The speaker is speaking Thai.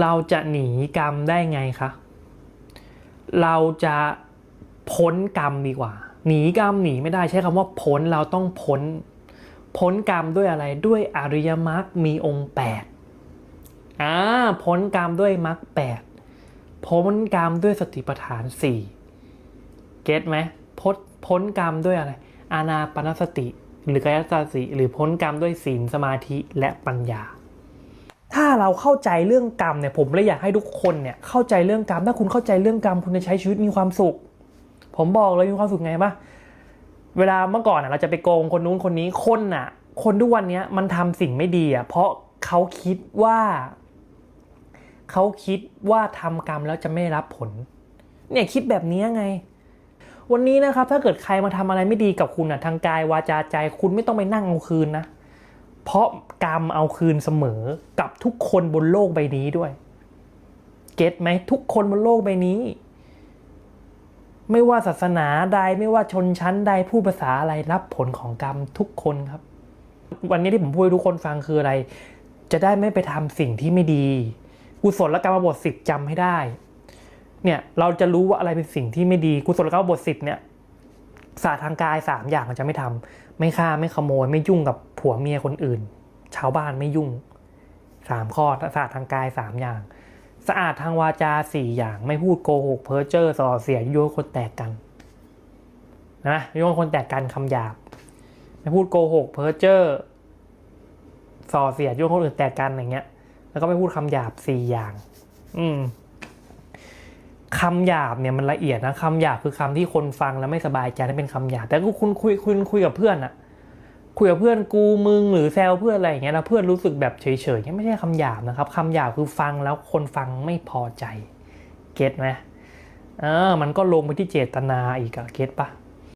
เราจะหนีกรรมได้ไงคะ เราจะพ้นกรรมดีกว่า หนีกรรมหนีไม่ได้ใช้คำว่าพ้นเราต้องพ้น พ้นกรรมด้วยอะไรด้วยอริยมรรคมีองค์แปดอ่าพ้นกรรมด้วยมรรคแปดพ้นกรรมด้วยสติปัฏฐานสี่เก็ตไหมพ้นพ้นกรรมด้วยอะไร อานาปนสติ หรือกายสติ หรือพ้นกรรมด้วยศีลสมาธิและปัญญา ถ้าเราเข้าใจเรื่องกรรมเนี่ยผมเลยอยากให้ทุกคนเนี่ยเข้าใจเรื่องกรรมถ้าคุณเข้าใจเรื่องกรรมคุณจะใช้ชีวิตมีความสุข ผมบอกเลยมีความสุขไงปะเวลาเมื่อก่อนอะเราจะไปโกงคนนู้นคนนี้คนน่ะ คนทุกวันเนี้ยมันทำสิ่งไม่ดีอะเพราะเขาคิดว่าเขาคิดว่าทำกรรมแล้วจะไม่รับผล เนี่ยคิดแบบนี้ไง วันนี้นะครับถ้าเกิดใครมาทำอะไรไม่ดีกับคุณอะทางกายวาจาใจ คุณไม่ต้องไปนั่งเอาคืนนะ เพราะกรรมเอาคืนเสมอกับทุกคนบนโลกใบนี้ด้วย เก็ตไหมทุกคนบนโลกใบนี้ ไม่ว่าศาสนาใดไม่ว่าชนชั้นใดพูดภาษาอะไรรับผลของกรรมทุกคนครับ วันนี้ที่ผมพูดให้ทุกคนฟังคืออะไร จะได้ไม่ไปทำสิ่งที่ไม่ดีกุศลและกรรมบทสิบจำให้ได้เนี่ยเราจะรู้ว่าอะไรเป็นสิ่งที่ไม่ดีกุศลกรรมบทสิบเนี่ย ศาสตร์ทางกายสามอย่างมันจะไม่ทำไม่ฆ่าไม่ขโมย ไม่ยุ่งกับผัวเมียคนอื่น ชาวบ้านไม่ยุ่งสามข้อศาสตร์ทางกายสามอย่าง สะอาดทางวาจาสี่อย่าง ไม่พูดโกหกเพ้อเจ้อส่อเสียยั่วคนแตกกันนะยั่วคนแตกกันคำหยาบ ไม่พูดโกหกเพ้อเจ้อส่อเสียยั่วคนอื่นแตกกันอย่างเงี้ย แล้วก็ไม่พูดคำหยาบสี่อย่าง อืม คำหยาบเนี่ยมันละเอียดนะคำหยาบคือคำที่คนฟังแล้วไม่สบายใจนั่นเป็นคำหยาบแต่ก็คุณคุยคุณคุยกับเพื่อนอะคุยกับเพื่อนกูมึงหรือแซวเพื่อนอะไรอย่างเงี้ยแล้วเพื่อนรู้สึกแบบเฉยๆเนี่ยไม่ใช่คำหยาบนะครับคำหยาบคือฟังแล้วคนฟังไม่พอใจเก็ตไหมเออมันก็ลงไปที่เจตนาอีกอะเก็ตปะ